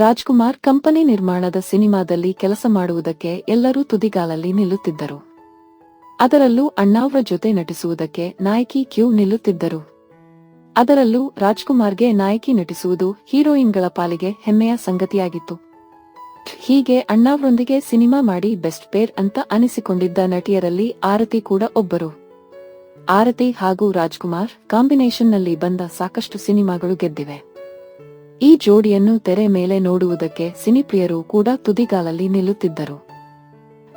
Rajkumar company ನಿರ್ಮಾಣದ ಸಿನಿಮಾದಲ್ಲಿ ಕೆಲಸ ಮಾಡುವುದಕ್ಕೆ ಎಲ್ಲರೂ ತುದಿಗಾಲಲ್ಲಿ ನಿಲ್ಲುತ್ತಿದ್ದರು. ಅದರಲ್ಲೂ ಅಣ್ಣಾವ್ರ ಜೊತೆ ನಟಿಸುವುದಕ್ಕೆ ನಾಯಕಿ ಕ್ಯೂ ನಿಲ್ಲುತ್ತಿದ್ದರು. ಅದರಲ್ಲೂ ರಾಜ್ಕುಮಾರ್ಗೆ ನಾಯಕಿ ನಟಿಸುವುದು ಹೀರೋಯಿನ್ಗಳ ಪಾಲಿಗೆ ಹೆಮ್ಮೆಯ ಸಂಗತಿಯಾಗಿತ್ತು. ಹೀಗೆ ಅಣ್ಣಾವ್ರೊಂದಿಗೆ ಸಿನಿಮಾ ಮಾಡಿ ಬೆಸ್ಟ್ ಪೇರ್ ಅಂತ ಅನಿಸಿಕೊಂಡಿದ್ದ ನಟಿಯರಲ್ಲಿ ಆರತಿ ಕೂಡ ಒಬ್ಬರು. ಆರತಿ ಹಾಗೂ ರಾಜ್ಕುಮಾರ್ ಕಾಂಬಿನೇಷನ್ನಲ್ಲಿ ಬಂದ ಸಾಕಷ್ಟು ಸಿನಿಮಾಗಳು ಗೆದ್ದಿವೆ. ಈ ಜೋಡಿಯನ್ನು ತೆರೆ ಮೇಲೆ ನೋಡುವುದಕ್ಕೆ ಸಿನಿಪ್ರಿಯರು ಕೂಡ ತುದಿಗಾಲಲ್ಲಿ ನಿಲ್ಲುತ್ತಿದ್ದರು.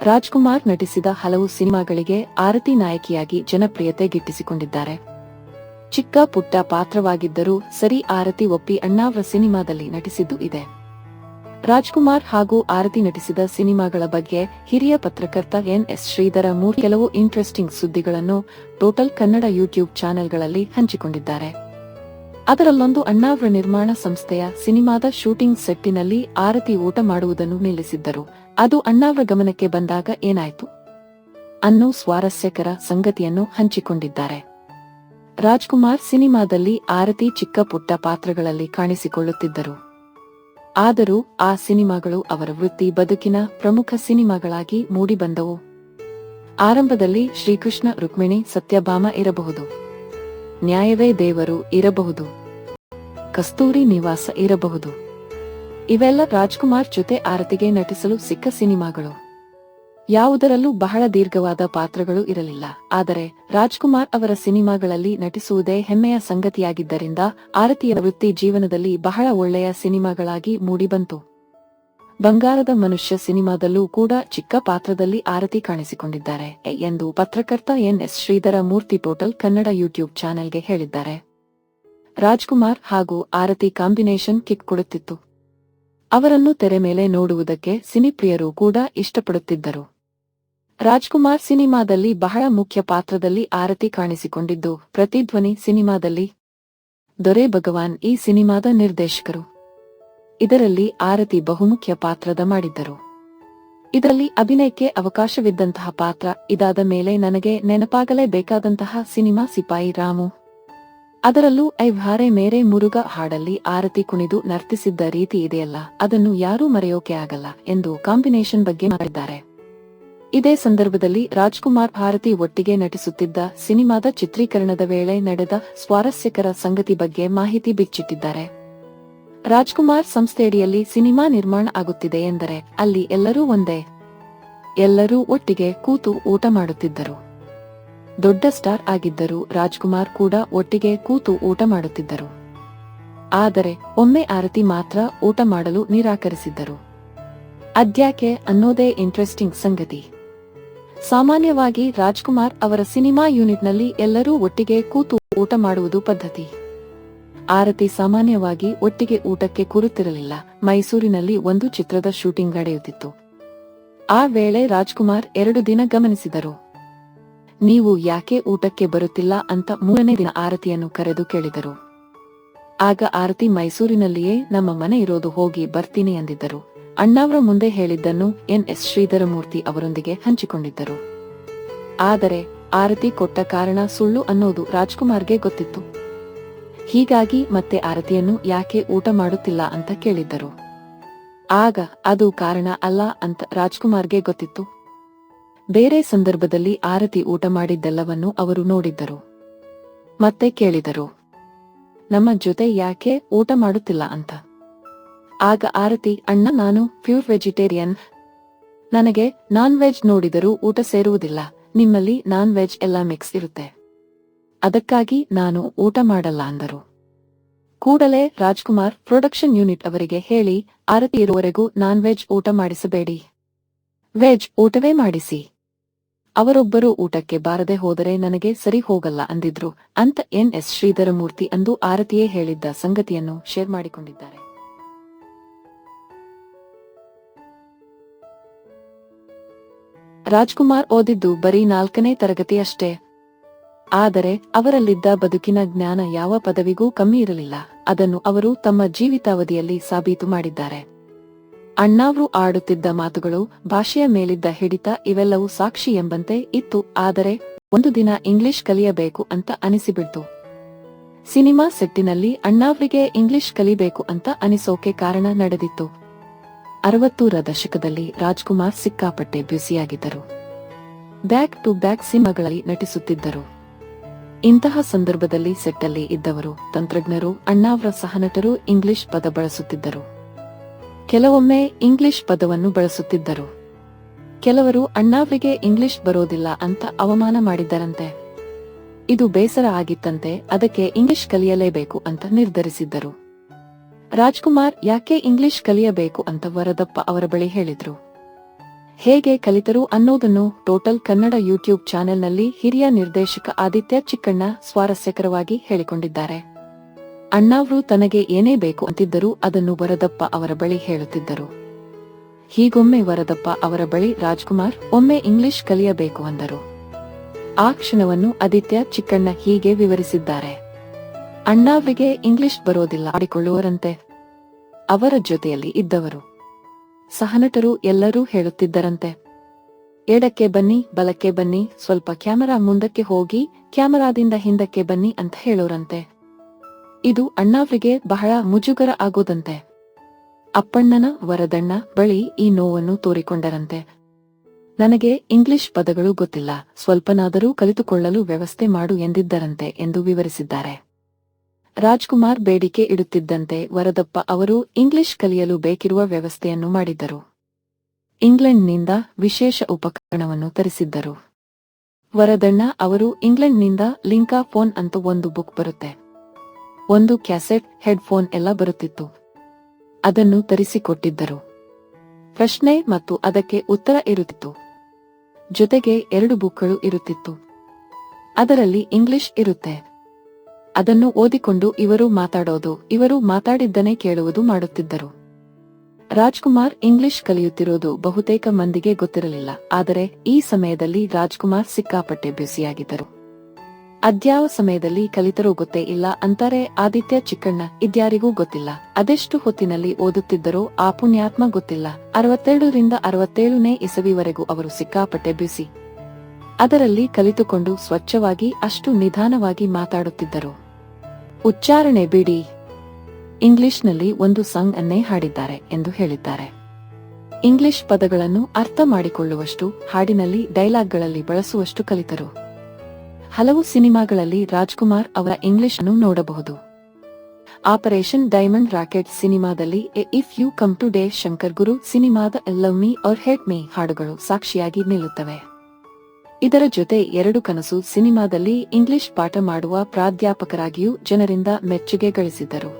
ರಾಜ್ಕುಮಾರ್ ನಟಿಸಿದ ಹಲವು ಸಿನಿಮಾಗಳಿಗೆ ಆರತಿ ನಾಯಕಿಯಾಗಿ ಜನಪ್ರಿಯತೆ ಗಿಟ್ಟಿಸಿಕೊಂಡಿದ್ದಾರೆ. ಚಿಕ್ಕ ಪುಟ್ಟ ಪಾತ್ರವಾಗಿದ್ದರೂ ಸರಿ ಆರತಿ ಒಪ್ಪಿ ಅಣ್ಣಾವ್ರ ಸಿನಿಮಾದಲ್ಲಿ ನಟಿಸಿದ್ದು ಇದೆ. ರಾಜ್ಕುಮಾರ್ ಹಾಗೂ ಆರತಿ ನಟಿಸಿದ ಸಿನಿಮಾಗಳ ಬಗ್ಗೆ ಹಿರಿಯ ಪತ್ರಕರ್ತ ಎನ್ ಎಸ್ ಶ್ರೀಧರ ಮೂರ್ ಕೆಲವು ಇಂಟ್ರೆಸ್ಟಿಂಗ್ ಸುದ್ದಿಗಳನ್ನು ಟೋಟಲ್ ಕನ್ನಡ ಯೂಟ್ಯೂಬ್ ಚಾನೆಲ್ಗಳಲ್ಲಿ ಹಂಚಿಕೊಂಡಿದ್ದಾರೆ. ಅದರಲ್ಲೊಂದು ಅಣ್ಣಾವ್ರ ನಿರ್ಮಾಣ ಸಂಸ್ಥೆಯ ಸಿನಿಮಾದ ಶೂಟಿಂಗ್ ಸೆಟ್ಟಿನಲ್ಲಿ ಆರತಿ ಊಟ ಮಾಡುವುದನ್ನು ನಿಲ್ಲಿಸಿದ್ದರು. ಅದು ಅಣ್ಣಾವ್ರ ಗಮನಕ್ಕೆ ಬಂದಾಗ ಏನಾಯಿತು? ಅನ್ನೋ ಸ್ವಾರಸ್ಯಕರ ಸಂಗತಿಯನ್ನು ಹಂಚಿಕೊಂಡಿದ್ದಾರೆ. ರಾಜ್ಕುಮಾರ್ ಸಿನಿಮಾದಲ್ಲಿ ಆರತಿ ಚಿಕ್ಕ ಪುಟ್ಟ ಪಾತ್ರಗಳಲ್ಲಿ ಕಾಣಿಸಿಕೊಳ್ಳುತ್ತಿದ್ದರು. ಆದರೂ ಆ ಸಿನಿಮಾಗಳು ಅವರ ವೃತ್ತಿ ಬದುಕಿನ ಪ್ರಮುಖ ಸಿನಿಮಾಗಳಾಗಿ ಮೂಡಿಬಂದವು. ಆರಂಭದಲ್ಲಿ ಶ್ರೀಕೃಷ್ಣ ರುಕ್ಮಿಣಿ ಸತ್ಯಭಾಮ ಇರಬಹುದು. ನ್ಯಾಯವೇ ದೇವರು ಇರಬಹುದು. ಕಸ್ತೂರಿ ನಿವಾಸ ಇರಬಹುದು. ಇವೆಲ್ಲ ರಾಜ್ಕುಮಾರ್ ಜೊತೆ ಆರತಿಗೆ ನಟಿಸಲು ಸಿಕ್ಕ ಸಿನಿಮಾಗಳು. ಯಾವುದರಲ್ಲೂ ಬಹಳ ದೀರ್ಘವಾದ ಪಾತ್ರಗಳು ಇರಲಿಲ್ಲ. ಆದರೆ ರಾಜ್ಕುಮಾರ್ ಅವರ ಸಿನಿಮಾಗಳಲ್ಲಿ ನಟಿಸುವುದೇ ಹೆಮ್ಮೆಯ ಸಂಗತಿಯಾಗಿದ್ದರಿಂದ ಆರತಿಯ ವೃತ್ತಿ ಜೀವನದಲ್ಲಿ ಬಹಳ ಒಳ್ಳೆಯ ಸಿನಿಮಾಗಳಾಗಿ ಮೂಡಿಬಂತು. ಬಂಗಾರದ ಮನುಷ್ಯ ಸಿನಿಮಾದಲ್ಲೂ ಕೂಡ ಚಿಕ್ಕ ಪಾತ್ರದಲ್ಲಿ ಆರತಿ ಕಾಣಿಸಿಕೊಂಡಿದ್ದಾರೆ ಎಂದು ಪತ್ರಕರ್ತ N S Shridhara Murthy portal Kannada YouTube ಚಾನೆಲ್ಗೆ ಹೇಳಿದ್ದಾರೆ. ರಾಜ್ಕುಮಾರ್ ಹಾಗೂ ಆರತಿ ಕಾಂಬಿನೇಷನ್ ಕಿಕ್ ಕೊಡುತ್ತಿತ್ತು. ಅವರನ್ನು ತೆರೆ ಮೇಲೆ ನೋಡುವುದಕ್ಕೆ ಸಿನಿಪ್ರಿಯರು ಕೂಡ ಇಷ್ಟಪಡುತ್ತಿದ್ದರು. ರಾಜ್ಕುಮಾರ್ ಸಿನಿಮಾದಲ್ಲಿ ಬಹಳ ಮುಖ್ಯ ಪಾತ್ರದಲ್ಲಿ ಆರತಿ ಕಾಣಿಸಿಕೊಂಡಿದ್ದು, ಪ್ರತಿಧ್ವನಿ ಸಿನಿಮಾದಲ್ಲಿ. ದೊರೆ ಭಗವಾನ್ ಈ ಸಿನಿಮಾದ ನಿರ್ದೇಶಕರು. ಇದರಲ್ಲಿ ಆರತಿ ಬಹುಮುಖ್ಯ ಪಾತ್ರದ ಮಾಡಿದ್ದರು. ಇದರಲ್ಲಿ ಅಭಿನಯಕ್ಕೆ ಅವಕಾಶವಿದ್ದಂತಹ ಪಾತ್ರ ಇದಾದ ಮೇಲೆ ನನಗೆ ನೆನಪಾಗಲೇಬೇಕಾದಂತಹ ಸಿನಿಮಾ ಸಿಪಾಯಿ ರಾಮು. ಅದರಲ್ಲೂ ಐ ಭಾರೆ ಮೇರೆ ಮುರುಗ ಹಾಡಲ್ಲಿ ಆರತಿ ಕುಣಿದು ನರ್ತಿಸಿದ್ದ ರೀತಿ ಇದೆಯಲ್ಲ, ಅದನ್ನು ಯಾರೂ ಮರೆಯೋಕೆ ಆಗಲ್ಲ ಎಂದು ಕಾಂಬಿನೇಷನ್ ಬಗ್ಗೆ ಮಾಡಿದ್ದಾರೆ. ಇದೇ ಸಂದರ್ಭದಲ್ಲಿ ರಾಜ್ಕುಮಾರ್ ಭಾರತಿ ಒಟ್ಟಿಗೆ ನಟಿಸುತ್ತಿದ್ದ ಸಿನಿಮಾದ ಚಿತ್ರೀಕರಣದ ವೇಳೆ ನಡೆದ ಸ್ವಾರಸ್ಯಕರ ಸಂಗತಿ ಬಗ್ಗೆ ಮಾಹಿತಿ ಬಿಚ್ಚಿಟ್ಟಿದ್ದಾರೆ. ರಾಜ್ಕುಮಾರ್ ಸಂಸ್ಥೆಯಡಿಯಲ್ಲಿ ಸಿನಿಮಾ ನಿರ್ಮಾಣ ಆಗುತ್ತಿದೆ ಎಂದರೆ ಅಲ್ಲಿ ಎಲ್ಲರೂ ಒಂದೇ. ಎಲ್ಲರೂ ಒಟ್ಟಿಗೆ ಕೂತು ಊಟ ಮಾಡುತ್ತಿದ್ದರು. ದೊಡ್ಡ ಸ್ಟಾರ್ ಆಗಿದ್ದರೂ ರಾಜ್ಕುಮಾರ್ ಕೂಡ ಒಟ್ಟಿಗೆ ಕೂತು ಊಟ ಮಾಡುತ್ತಿದ್ದರು. ಆದರೆ ಒಮ್ಮೆ ಆರತಿ ಮಾತ್ರ ಊಟ ಮಾಡಲು ನಿರಾಕರಿಸಿದ್ದರು. ಅದ್ಯಾಕೆ ಅನ್ನೋದೇ ಇಂಟ್ರೆಸ್ಟಿಂಗ್ ಸಂಗತಿ. ಸಾಮಾನ್ಯವಾಗಿ ರಾಜ್ಕುಮಾರ್ ಅವರ ಸಿನಿಮಾ ಯೂನಿಟ್ನಲ್ಲಿ ಎಲ್ಲರೂ ಒಟ್ಟಿಗೆ ಕೂತು ಊಟ ಮಾಡುವುದು ಪದ್ಧತಿ. ಆರತಿ ಸಾಮಾನ್ಯವಾಗಿ ಒಟ್ಟಿಗೆ ಊಟಕ್ಕೆ ಕೂರುತ್ತಿರಲಿಲ್ಲ. ಮೈಸೂರಿನಲ್ಲಿ ಒಂದು ಚಿತ್ರದ ಶೂಟಿಂಗ್ ನಡೆಯುತ್ತಿತ್ತು. ಆ ವೇಳೆ ರಾಜ್ಕುಮಾರ್ ಎರಡು ದಿನ ಗಮನಿಸಿದರು. ನೀವು ಯಾಕೆ ಊಟಕ್ಕೆ ಬರುತ್ತಿಲ್ಲ ಅಂತ ಮೂರನೇ ದಿನ ಆರತಿಯನ್ನು ಕರೆದು ಕೇಳಿದರು. ಆಗ ಆರತಿ ಮೈಸೂರಿನಲ್ಲಿಯೇ ನಮ್ಮ ಮನೆ ಇರೋದು ಹೋಗಿ ಬರ್ತೀನಿ ಎಂದಿದ್ದರು ಅಣ್ಣಾವ್ರ ಮುಂದೆ ಹೇಳಿದ್ದನ್ನು ಎನ್. ಎಸ್. ಶ್ರೀಧರಮೂರ್ತಿ ಅವರೊಂದಿಗೆ ಹಂಚಿಕೊಂಡಿದ್ದರು. ಆದರೆ ಆರತಿ ಕೊಟ್ಟ ಕಾರಣ ಸುಳ್ಳು ಅನ್ನೋದು ರಾಜ್ಕುಮಾರ್ಗೆ ಗೊತ್ತಿತ್ತು. ಹೀಗಾಗಿ ಮತ್ತೆ ಆರತಿಯನ್ನು ಯಾಕೆ ಊಟ ಮಾಡುತ್ತಿಲ್ಲ ಅಂತ ಕೇಳಿದ್ದರು. ಆಗ ಅದು ಕಾರಣ ಅಲ್ಲ ಅಂತ ರಾಜ್ಕುಮಾರ್ಗೆ ಗೊತ್ತಿತ್ತು. ಬೇರೆ ಸಂದರ್ಭದಲ್ಲಿ ಆರತಿ ಊಟ ಮಾಡಿದ್ದೆಲ್ಲವನ್ನು ಅವರು ನೋಡಿದ್ದರು. ಮತ್ತೆ ಕೇಳಿದರು, ನಮ್ಮ ಜೊತೆ ಯಾಕೆ ಊಟ ಮಾಡುತ್ತಿಲ್ಲ ಅಂತ. ಆಗ ಆರತಿ, ಅಣ್ಣ, ನಾನು ಪ್ಯೂರ್ ವೆಜಿಟೇರಿಯನ್. ನನಗೆ ನಾನ್ ವೆಜ್ ನೋಡಿದರೂ ಊಟ ಸೇರುವುದಿಲ್ಲ, ನಿಮ್ಮಲ್ಲಿ ನಾನ್ ವೆಜ್ ಎಲ್ಲ ಮಿಕ್ಸ್ ಇರುತ್ತೆ. ಅದಕ್ಕಾಗಿ ನಾನು ಊಟ ಮಾಡಲ್ಲ ಅಂದರು. ಕೂಡಲೇ ರಾಜ್ಕುಮಾರ್ ಪ್ರೊಡಕ್ಷನ್ ಯೂನಿಟ್ ಅವರಿಗೆ ಹೇಳಿ, ಆರತಿ ಇರುವವರೆಗೂ ನಾನ್ ವೆಜ್ ಊಟ ಮಾಡಿಸಬೇಡಿ. ವೆಜ್ ಊಟವೇ ಮಾಡಿಸಿ. ಅವರೊಬ್ಬರು ಊಟಕ್ಕೆ ಬಾರದೆ ಹೋದರೆ ನನಗೆ ಸರಿ ಹೋಗಲ್ಲ ಅಂದಿದ್ರು, ಅಂತ ಎನ್ ಎಸ್ ಶ್ರೀಧರಮೂರ್ತಿ ಅಂದು ಆರತಿಯೇ ಹೇಳಿದ್ದ ಸಂಗತಿಯನ್ನು ಶೇರ್ ಮಾಡಿಕೊಂಡಿದ್ದಾರೆ. ರಾಜ್ಕುಮಾರ್ ಓದಿದ್ದು ಬರೀ ನಾಲ್ಕನೇ ತರಗತಿ ಅಷ್ಟೇ ಆದರೆ ಅವರಲ್ಲಿದ್ದ ಬದುಕಿನ ಜ್ಞಾನ ಯಾವ ಪದವಿಗೂ ಕಮ್ಮಿ ಇರಲಿಲ್ಲ. ಅದನ್ನು ಅವರು ತಮ್ಮ ಜೀವಿತಾವಧಿಯಲ್ಲಿ ಸಾಬೀತು ಮಾಡಿದ್ದಾರೆ. ಅಣ್ಣಾವ್ರು ಆಡುತ್ತಿದ್ದ ಮಾತುಗಳು, ಭಾಷೆಯ ಮೇಲಿದ್ದ ಹಿಡಿತ ಇವೆಲ್ಲವೂ ಸಾಕ್ಷಿ ಎಂಬಂತೆ ಇತ್ತು. ಆದರೆ ಒಂದು ದಿನ ಇಂಗ್ಲಿಷ್ ಕಲಿಯಬೇಕು ಅಂತ ಅನಿಸಿಬಿಡ್ತು. ಸಿನಿಮಾ ಸೆಟ್ಟಿನಲ್ಲಿ ಅಣ್ಣಾವ್ರಿಗೆ ಇಂಗ್ಲಿಷ್ ಕಲಿಬೇಕು ಅಂತ ಅನಿಸೋಕೆ ಕಾರಣ ನಡೆದಿತ್ತು. ಅರವತ್ತೂರ ದಶಕದಲ್ಲಿ ರಾಜ್ಕುಮಾರ್ ಸಿಕ್ಕಾಪಟ್ಟೆ ಬ್ಯುಸಿಯಾಗಿದ್ದರು. ಬ್ಯಾಕ್ ಟು ಬ್ಯಾಕ್ ಸಿನಿಮಾಗಳಲ್ಲಿ ನಟಿಸುತ್ತಿದ್ದರು. ಇಂತಹ ಸಂದರ್ಭದಲ್ಲಿ ಸೆಟ್ಟಲ್ಲಿ ಇದ್ದವರು ತಂತ್ರಜ್ಞರು, ಅಣ್ಣಾವ್ರ ಸಹನಟರು ಇಂಗ್ಲಿಷ್ ಪದ ಬಳಸುತ್ತಿದ್ದರು. ಕೆಲವೊಮ್ಮೆ ಇಂಗ್ಲಿಷ್ ಪದವನ್ನು ಬಳಸುತ್ತಿದ್ದರು. ಕೆಲವರು ಅಣ್ಣಾವ್ರಿಗೆ ಇಂಗ್ಲಿಷ್ ಬರೋದಿಲ್ಲ ಅಂತ ಅವಮಾನ ಮಾಡಿದ್ದರಂತೆ. ಇದು ಬೇಸರ ಆಗಿತ್ತಂತೆ, ಅದಕ್ಕೆ ಇಂಗ್ಲಿಷ್ ಕಲಿಯಲೇಬೇಕು ಅಂತ ನಿರ್ಧರಿಸಿದ್ದರು. ರಾಜ್ಕುಮಾರ್, ಯಾಕೆ ಇಂಗ್ಲಿಷ್ ಕಲಿಯಬೇಕು? ಅಂತ ವರದಪ್ಪ ಅವರ ಬಳಿ ಹೇಳಿದ್ರು. ಹೇಗೆ ಕಲಿತರು ಅನ್ನೋದನ್ನು ಟೋಟಲ್ ಕನ್ನಡ ಯೂಟ್ಯೂಬ್ ಚಾನೆಲ್ನಲ್ಲಿ ಹಿರಿಯ ನಿರ್ದೇಶಕ ಆದಿತ್ಯ ಚಿಕ್ಕಣ್ಣ ಸ್ವಾರಸ್ಯಕರವಾಗಿ ಹೇಳಿಕೊಂಡಿದ್ದಾರೆ. ಅಣ್ಣಾವ್ರು ತನಗೆ ಏನೇ ಬೇಕು ಅಂತಿದ್ದರೂ ಅದನ್ನು ವರದಪ್ಪ ಅವರ ಬಳಿ ಹೇಳುತ್ತಿದ್ದರು. ಹೀಗೊಮ್ಮೆ ವರದಪ್ಪ ಅವರ ಬಳಿ ರಾಜ್ಕುಮಾರ್, ಒಮ್ಮೆ ಇಂಗ್ಲಿಷ್ ಕಲಿಯಬೇಕು ಅಂದರು. ಆ ಕ್ಷಣವನ್ನು ಆದಿತ್ಯ ಚಿಕ್ಕಣ್ಣ ಹೀಗೆ ವಿವರಿಸಿದ್ದಾರೆ. ಅಣ್ಣಾವ್ರಿಗೆ ಇಂಗ್ಲಿಷ್ ಬರೋದಿಲ್ಲ ಆಡಿಕೊಳ್ಳುವರಂತೆ ಅವರ ಜೊತೆಯಲ್ಲಿ ಇದ್ದವರು. ಸಹನಟರು ಎಲ್ಲರೂ ಹೇಳುತ್ತಿದ್ದರಂತೆ. ಎಡಕ್ಕೆ ಬನ್ನಿ, ಬಲಕ್ಕೆ ಬನ್ನಿ, ಸ್ವಲ್ಪ ಕ್ಯಾಮರಾ ಮುಂದಕ್ಕೆ ಹೋಗಿ, ಕ್ಯಾಮರಾದಿಂದ ಹಿಂದಕ್ಕೆ ಬನ್ನಿ ಅಂತ ಹೇಳೋರಂತೆ. ಇದು ಅಣ್ಣಾವ್ರಿಗೆ ಬಹಳ ಮುಜುಗರ ಆಗೋದಂತೆ. ಅಪ್ಪಣ್ಣನ ವರದಣ್ಣ ಬಳಿ ಈ ನೋವನ್ನು ತೋರಿಕೊಂಡರಂತೆ. ನನಗೆ ಇಂಗ್ಲಿಷ್ ಪದಗಳು ಗೊತ್ತಿಲ್ಲ, ಸ್ವಲ್ಪನಾದರೂ ಕಲಿತುಕೊಳ್ಳಲು ವ್ಯವಸ್ಥೆ ಮಾಡು ಎಂದಿದ್ದರಂತೆ ಎಂದು ವಿವರಿಸಿದ್ದಾರೆ. ರಾಜ್ಕುಮಾರ್ ಬೇಡಿಕೆ ಇಡುತ್ತಿದ್ದಂತೆ ವರದಪ್ಪ ಅವರು ಇಂಗ್ಲಿಷ್ ಕಲಿಯಲು ಬೇಕಿರುವ ವ್ಯವಸ್ಥೆಯನ್ನು ಮಾಡಿದ್ದರು. ಇಂಗ್ಲೆಂಡ್ನಿಂದ ವಿಶೇಷ ಉಪಕರಣವನ್ನು ತರಿಸಿದ್ದರು. ವರದಣ್ಣ ಅವರು ಇಂಗ್ಲೆಂಡ್ನಿಂದ ಲಿಂಕಾ ಫೋನ್ ಅಂತ ಒಂದು ಬುಕ್ ಬರುತ್ತೆ. ಒಂದು ಕ್ಯಾಸೆಟ್, ಹೆಡ್ಫೋನ್ ಎಲ್ಲ ಬರುತ್ತಿತ್ತು. ಅದನ್ನು ತರಿಸಿಕೊಟ್ಟಿದ್ದರು. ಪ್ರಶ್ನೆ ಮತ್ತು ಅದಕ್ಕೆ ಉತ್ತರ ಇರುತ್ತಿತ್ತು. ಜೊತೆಗೆ ಎರಡು ಬುಕ್ಗಳು ಇರುತ್ತಿತ್ತು. ಅದರಲ್ಲಿ ಇಂಗ್ಲಿಷ್ ಇರುತ್ತೆ. ಅದನ್ನು ಓದಿಕೊಂಡು ಇವರು ಮಾತಾಡೋದು, ಇವರು ಮಾತಾಡಿದ್ದನೇ ಕೇಳುವುದು ಮಾಡುತ್ತಿದ್ದರು. ರಾಜ್ಕುಮಾರ್ ಇಂಗ್ಲಿಷ್ ಕಲಿಯುತ್ತಿರೋದು ಬಹುತೇಕ ಮಂದಿಗೆ ಗೊತ್ತಿರಲಿಲ್ಲ, ಆದರೆ ಈ ಸಮಯದಲ್ಲಿ ರಾಜ್ಕುಮಾರ್ ಸಿಕ್ಕಾಪಟ್ಟೆ ಬ್ಯುಸಿಯಾಗಿದ್ದರು. ಅದ್ಯಾವ ಸಮಯದಲ್ಲಿ ಕಲಿತರೂ ಗೊತ್ತೇ ಇಲ್ಲ ಅಂತಾರೆ ಆದಿತ್ಯ ಚಿಕ್ಕಣ್ಣ, ಇದ್ಯಾರಿಗೂ ಗೊತ್ತಿಲ್ಲ, ಅದೆಷ್ಟು ಹೊತ್ತಿನಲ್ಲಿ ಓದುತ್ತಿದ್ದರೋ ಆ ಪುಣ್ಯಾತ್ಮ ಗೊತ್ತಿಲ್ಲ, ಅರವತ್ತೆರಡರಿಂದ ಅರವತ್ತೇಳನೇ ಇಸವಿವರೆಗೂ ಅವರು ಸಿಕ್ಕಾಪಟ್ಟೆ ಬ್ಯುಸಿ. ಅದರಲ್ಲಿ ಕಲಿತುಕೊಂಡು ಸ್ವಚ್ಛವಾಗಿ ಅಷ್ಟು ನಿಧಾನವಾಗಿ ಮಾತಾಡುತ್ತಿದ್ದರು. ಉಚ್ಚಾರಣೆ ಬಿಡಿ. ಇಂಗ್ಲಿಷ್ನಲ್ಲಿ ಒಂದು ಸಂಗ್ ಅನ್ನೇ ಹಾಡಿದ್ದಾರೆ ಎಂದು ಹೇಳಿದ್ದಾರೆ. ಇಂಗ್ಲಿಷ್ ಪದಗಳನ್ನು ಅರ್ಥ ಮಾಡಿಕೊಳ್ಳುವಷ್ಟು, ಹಾಡಿನಲ್ಲಿ ಡೈಲಾಗ್ಗಳಲ್ಲಿ ಬಳಸುವಷ್ಟು ಕಲಿತರು. ಹಲವು ಸಿನಿಮಾಗಳಲ್ಲಿ ರಾಜ್ಕುಮಾರ್ ಅವರ ಇಂಗ್ಲಿಷ್ ಅನ್ನು ನೋಡಬಹುದು. ಆಪರೇಷನ್ ಡೈಮಂಡ್ ರಾಕೆಟ್ ಸಿನಿಮಾದಲ್ಲಿ a if you come today Shankar Guru ಸಿನಿಮಾದ love me or hate me ಹಾಡುಗಳು ಸಾಕ್ಷಿಯಾಗಿ ನಿಲ್ಲುತ್ತವೆ. ಇದರ ಜೊತೆ ಎರಡು ಕನಸು ಸಿನಿಮಾದಲ್ಲಿ ಇಂಗ್ಲಿಷ್ ಪಾಠ ಮಾಡುವ ಪ್ರಾಧ್ಯಾಪಕರಾಗಿಯೂ ಜನರಿಂದ ಮೆಚ್ಚುಗೆ ಗಳಿಸಿದ್ದರು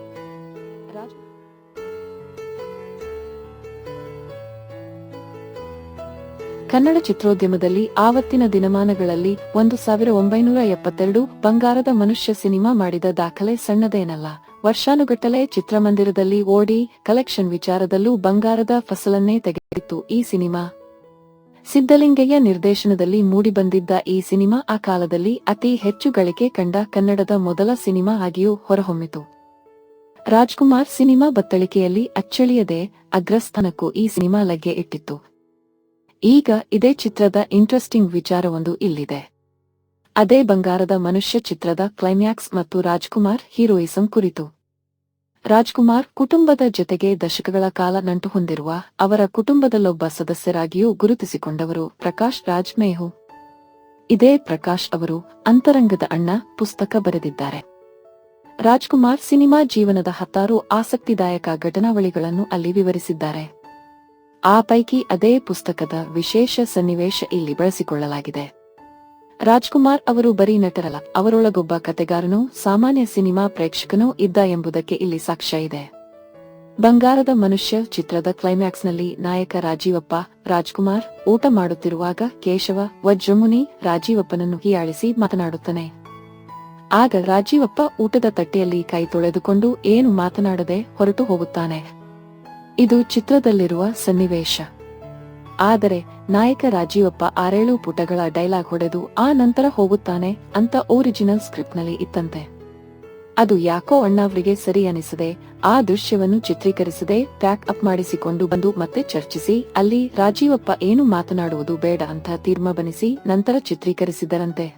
ಕನ್ನಡ ಚಿತ್ರೋದ್ಯಮದಲ್ಲಿ ಆವತ್ತಿನ ದಿನಮಾನಗಳಲ್ಲಿ ಒಂದು ಸಾವಿರ ಒಂಬೈನೂರ ಎಪ್ಪತ್ತೆರಡು ಬಂಗಾರದ ಮನುಷ್ಯ ಸಿನಿಮಾ ಮಾಡಿದ ದಾಖಲೆ ಸಣ್ಣದೇನಲ್ಲ. ವರ್ಷಾನುಗಟ್ಟಲೆ ಚಿತ್ರಮಂದಿರದಲ್ಲಿ ಓಡಿ ಕಲೆಕ್ಷನ್ ವಿಚಾರದಲ್ಲೂ ಬಂಗಾರದ ಫಸಲನ್ನೇ ತೆಗೆದಿತ್ತು ಈ ಸಿನಿಮಾ. ಸಿದ್ದಲಿಂಗಯ್ಯ ನಿರ್ದೇಶನದಲ್ಲಿ ಮೂಡಿಬಂದಿದ್ದ ಈ ಸಿನಿಮಾ ಆ ಕಾಲದಲ್ಲಿ ಅತಿ ಹೆಚ್ಚು ಗಳಿಕೆ ಕಂಡ ಕನ್ನಡದ ಮೊದಲ ಸಿನಿಮಾ ಆಗಿಯೂ ಹೊರಹೊಮ್ಮಿತು. ರಾಜ್ಕುಮಾರ್ ಸಿನಿಮಾ ಬತ್ತಳಿಕೆಯಲ್ಲಿ ಅಚ್ಚಳಿಯದೆ ಅಗ್ರಸ್ಥಾನಕ್ಕೂ ಈ ಸಿನಿಮಾ ಲಗ್ಗೆ ಇಟ್ಟಿತ್ತು. ಈಗ ಇದೇ ಚಿತ್ರದ ಇಂಟ್ರೆಸ್ಟಿಂಗ್ ವಿಚಾರವೊಂದು ಇಲ್ಲಿದೆ. ಅದೇ ಬಂಗಾರದ ಮನುಷ್ಯ ಚಿತ್ರದ ಕ್ಲೈಮ್ಯಾಕ್ಸ್ ಮತ್ತು ರಾಜ್ಕುಮಾರ್ ಹೀರೋಯಿಸಂ ಕುರಿತು. ರಾಜ್ಕುಮಾರ್ ಕುಟುಂಬದ ಜೊತೆಗೆ ದಶಕಗಳ ಕಾಲ ನಂಟು ಹೊಂದಿರುವ ಅವರ ಕುಟುಂಬದಲ್ಲೊಬ್ಬ ಸದಸ್ಯರಾಗಿಯೂ ಗುರುತಿಸಿಕೊಂಡವರು ಪ್ರಕಾಶ್ ರಾಜ್ ಮೇಹು ಇದೇ ಪ್ರಕಾಶ್ ಅವರು ಅಂತರಂಗದ ಅಣ್ಣ ಪುಸ್ತಕ ಬರೆದಿದ್ದಾರೆ. ರಾಜ್ಕುಮಾರ್ ಸಿನಿಮಾ ಜೀವನದ ಹತ್ತಾರು ಆಸಕ್ತಿದಾಯಕ ಘಟನಾವಳಿಗಳನ್ನು ಅಲ್ಲಿ ವಿವರಿಸಿದ್ದಾರೆ. ಆ ಪೈಕಿ ಅದೇ ಪುಸ್ತಕದ ವಿಶೇಷ ಸನ್ನಿವೇಶ ಇಲ್ಲಿ ಬಳಸಿಕೊಳ್ಳಲಾಗಿದೆ. ರಾಜ್ಕುಮಾರ್ ಅವರು ಬರೀ ನಟರಲ್ಲ, ಅವರೊಳಗೊಬ್ಬ ಕತೆಗಾರನೂ ಸಾಮಾನ್ಯ ಸಿನಿಮಾ ಪ್ರೇಕ್ಷಕನೂ ಇದ್ದ ಎಂಬುದಕ್ಕೆ ಇಲ್ಲಿ ಸಾಕ್ಷ್ಯ ಇದೆ. ಬಂಗಾರದ ಮನುಷ್ಯ ಚಿತ್ರದ ಕ್ಲೈಮ್ಯಾಕ್ಸ್ನಲ್ಲಿ ನಾಯಕ ರಾಜೀವಪ್ಪ, ರಾಜ್ಕುಮಾರ್ ಊಟ ಮಾಡುತ್ತಿರುವಾಗ ಕೇಶವ, ವಜ್ರಮುನಿ ರಾಜೀವಪ್ಪನನ್ನು ಹೀಯಾಳಿಸಿ ಮಾತನಾಡುತ್ತಾನೆ. ಆಗ ರಾಜೀವಪ್ಪ ಊಟದ ತಟ್ಟೆಯಲ್ಲಿ ಕೈ ತೊಳೆದುಕೊಂಡು ಏನು ಮಾತನಾಡದೆ ಹೊರಟು ಹೋಗುತ್ತಾನೆ. ಇದು ಚಿತ್ರದಲ್ಲಿರುವ ಸನ್ನಿವೇಶ. ಆದರೆ ನಾಯಕ ರಾಜೀವಪ್ಪ ಆರೇಳು ಪುಟಗಳ ಡೈಲಾಗ್ ಹೊಡೆದು ಆ ನಂತರ ಹೋಗುತ್ತಾನೆ ಅಂತ ಒರಿಜಿನಲ್ ಸ್ಕ್ರಿಪ್ಟ್ನಲ್ಲಿ ಇತ್ತಂತೆ. ಅದು ಯಾಕೋ ಅಣ್ಣಾವ್ರಿಗೆ ಸರಿ ಅನಿಸದೆ ಆ ದೃಶ್ಯವನ್ನು ಚಿತ್ರೀಕರಿಸದೆ ಪ್ಯಾಕ್ ಅಪ್ ಮಾಡಿಸಿಕೊಂಡು ಬಂದು ಮತ್ತೆ ಚರ್ಚಿಸಿ, ಅಲ್ಲಿ ರಾಜೀವಪ್ಪ ಏನು ಮಾತನಾಡುವುದು ಬೇಡ ಅಂತ ತೀರ್ಮಾನಿಸಿ ನಂತರ ಚಿತ್ರೀಕರಿಸಿದರಂತೆ.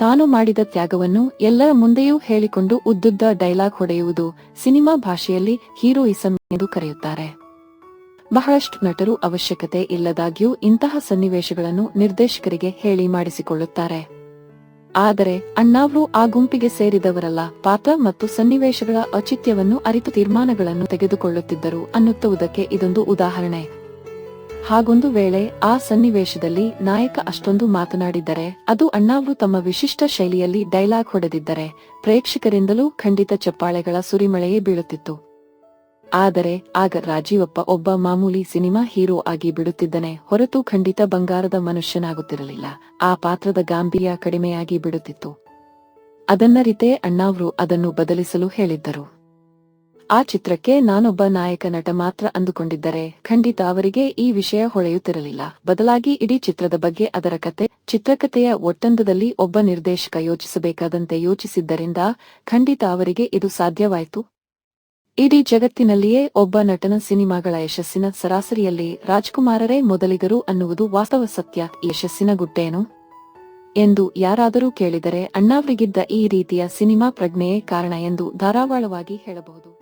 ತಾನು ಮಾಡಿದ ತ್ಯಾಗವನ್ನು ಎಲ್ಲರ ಮುಂದೆಯೂ ಹೇಳಿಕೊಂಡು ಉದ್ದುದ್ದ ಡೈಲಾಗ್ ಹೊಡೆಯುವುದು ಸಿನಿಮಾ ಭಾಷೆಯಲ್ಲಿ ಹೀರೋಯಿಸಂ ಎಂದು ಕರೆಯುತ್ತಾರೆ. ಬಹಳಷ್ಟು ನಟರು ಅವಶ್ಯಕತೆ ಇಲ್ಲದಾಗ್ಯೂ ಇಂತಹ ಸನ್ನಿವೇಶಗಳನ್ನು ನಿರ್ದೇಶಕರಿಗೆ ಹೇಳಿ ಮಾಡಿಸಿಕೊಳ್ಳುತ್ತಾರೆ. ಆದರೆ, ಅಣ್ಣಾವ್ರು ಆ ಗುಂಪಿಗೆ ಸೇರಿದವರಲ್ಲ, ಪಾತ್ರ ಮತ್ತು ಸನ್ನಿವೇಶಗಳ ಔಚಿತ್ಯವನ್ನು ಅರಿತು ತೀರ್ಮಾನಗಳನ್ನು ತೆಗೆದುಕೊಳ್ಳುತ್ತಿದ್ದರು ಅನ್ನುತ್ತುವುದಕ್ಕೆ ಇದೊಂದು ಉದಾಹರಣೆ. ಹಾಗೊಂದು ವೇಳೆ ಆ ಸನ್ನಿವೇಶದಲ್ಲಿ ನಾಯಕ ಅಷ್ಟೊಂದು ಮಾತನಾಡಿದ್ದರೆ, ಅದು ಅಣ್ಣಾವ್ರು ತಮ್ಮ ವಿಶಿಷ್ಟ ಶೈಲಿಯಲ್ಲಿ ಡೈಲಾಗ್ ಹೊಡೆದಿದ್ದರೆ, ಪ್ರೇಕ್ಷಕರಿಂದಲೂ ಖಂಡಿತ ಚಪ್ಪಾಳೆಗಳ ಸುರಿಮಳೆಯೇ ಬೀಳುತ್ತಿತ್ತು. ಆದರೆ ಆಗ ರಾಜೀವಪ್ಪ ಒಬ್ಬ ಮಾಮೂಲಿ ಸಿನಿಮಾ ಹೀರೋ ಆಗಿ ಬಿಡುತ್ತಿದ್ದನೆ ಹೊರತು ಖಂಡಿತ ಬಂಗಾರದ ಮನುಷ್ಯನಾಗುತ್ತಿರಲಿಲ್ಲ. ಆ ಪಾತ್ರದ ಗಾಂಭೀರ್ಯ ಕಡಿಮೆಯಾಗಿ ಬಿಡುತ್ತಿತ್ತು. ಅದನ್ನರಿತೇ ಅಣ್ಣಾವ್ರು ಅದನ್ನು ಬದಲಿಸಲು ಹೇಳಿದ್ದರು. ಆ ಚಿತ್ರಕ್ಕೆ ನಾನೊಬ್ಬ ನಾಯಕ ನಟ ಮಾತ್ರ ಅಂದುಕೊಂಡಿದ್ದರೆ ಖಂಡಿತ ಅವರಿಗೆ ಈ ವಿಷಯ ಹೊಳೆಯುತ್ತಿರಲಿಲ್ಲ. ಬದಲಾಗಿ ಇಡೀ ಚಿತ್ರದ ಬಗ್ಗೆ ಅದರ ಕತೆ ಚಿತ್ರಕಥೆಯ ಒಟ್ಟಂದದಲ್ಲಿ ಒಬ್ಬ ನಿರ್ದೇಶಕ ಯೋಚಿಸಬೇಕಾದಂತೆ ಯೋಚಿಸಿದ್ದರಿಂದ ಖಂಡಿತ ಅವರಿಗೆ ಇದು ಸಾಧ್ಯವಾಯಿತು. ಇಡೀ ಜಗತ್ತಿನಲ್ಲಿಯೇ ಒಬ್ಬ ನಟನ ಸಿನಿಮಾಗಳ ಯಶಸ್ಸಿನ ಸರಾಸರಿಯಲ್ಲಿ ರಾಜ್ಕುಮಾರರೇ ಮೊದಲಿಗರು ಅನ್ನುವುದು ವಾಸ್ತವ ಸತ್ಯ. ಯಶಸ್ಸಿನ ಗುಡ್ಡೇನು ಎಂದು ಯಾರಾದರೂ ಕೇಳಿದರೆ ಅಣ್ಣಾವ್ರಿಗಿದ್ದ ಈ ರೀತಿಯ ಸಿನಿಮಾ ಪ್ರಜ್ಞೆಯೇ ಕಾರಣ ಎಂದು ಧಾರಾವಾಳವಾಗಿ ಹೇಳಬಹುದು.